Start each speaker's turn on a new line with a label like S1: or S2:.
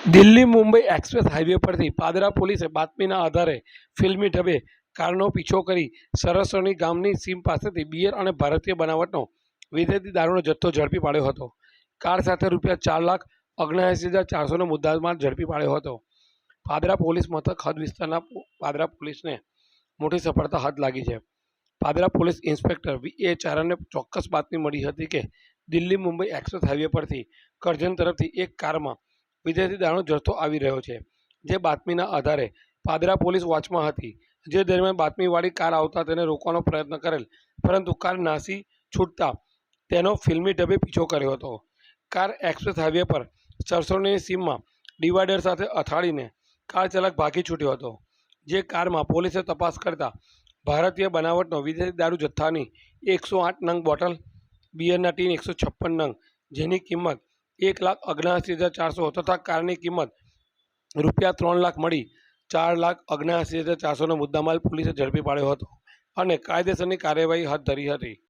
S1: Delhi Mumbai express highway પરથી પાદરા પોલીસે બાતમીના આધારે ફિલ્મી ઢબે કારનો પીછો કરી સરસરણી ગામની સીમ પાસેથી બિયર અને ભારતીય બનાવટનો વિદેશી દારૂનો જથ્થો ઝડપી પાડ્યો હતો. કાર સાથે રૂપિયા ચાર લાખ ઓગણએંસી હજાર ચારસોનો મુદ્દામાલ ઝડપી પાડ્યો હતો. પાદરા પોલીસ મથક હદ વિસ્તારના પાદરા પોલીસને મોટી સફળતા હાથ લાગી છે. Padra police inspector V. A. ચારણને ચોક્કસ બાતમી મળી હતી કે દિલ્હી મુંબઈ એક્સપ્રેસ હાઈવે પરથી કરજણ તરફથી એક કારમાં વિદેશી દાણો જથ્થો આવી રહ્યો છે, જે બાતમીના આધારે પાદરા પોલીસ વોચમાં હતી, જે દરમિયાન બાતમીવાળી કાર આવતા તેને રોકવાનો પ્રયત્ન કરેલ, પરંતુ કાર નાસી છૂટતા તેનો ફિલ્મી ઢબે પીછો કર્યો હતો. કાર એક્સપ્રેસ હાઈવે પર સરસોની સીમમાં ડિવાઈડર સાથે અથાડીને કાર ચાલક ભાગી છૂટ્યો હતો, જે કારમાં પોલીસે તપાસ કરતા ભારતીય બનાવટનો વિદેશી દારૂ જથ્થાની એકસો આઠ નંગ બોટલ બિયરના ટીન એકસો છપ્પન નંગ જેની કિંમત એક લાખ ઓગણએંસી હજાર ચારસો તથા કારની કિંમત રૂપિયા ત્રણ લાખ મળી. ચાર લાખ ઓગણએંસી હજાર ચારસોનો મુદ્દામાલ પોલીસે ઝડપી પાડ્યો હતો અને કાયદેસરની કાર્યવાહી હાથ ધરી હતી.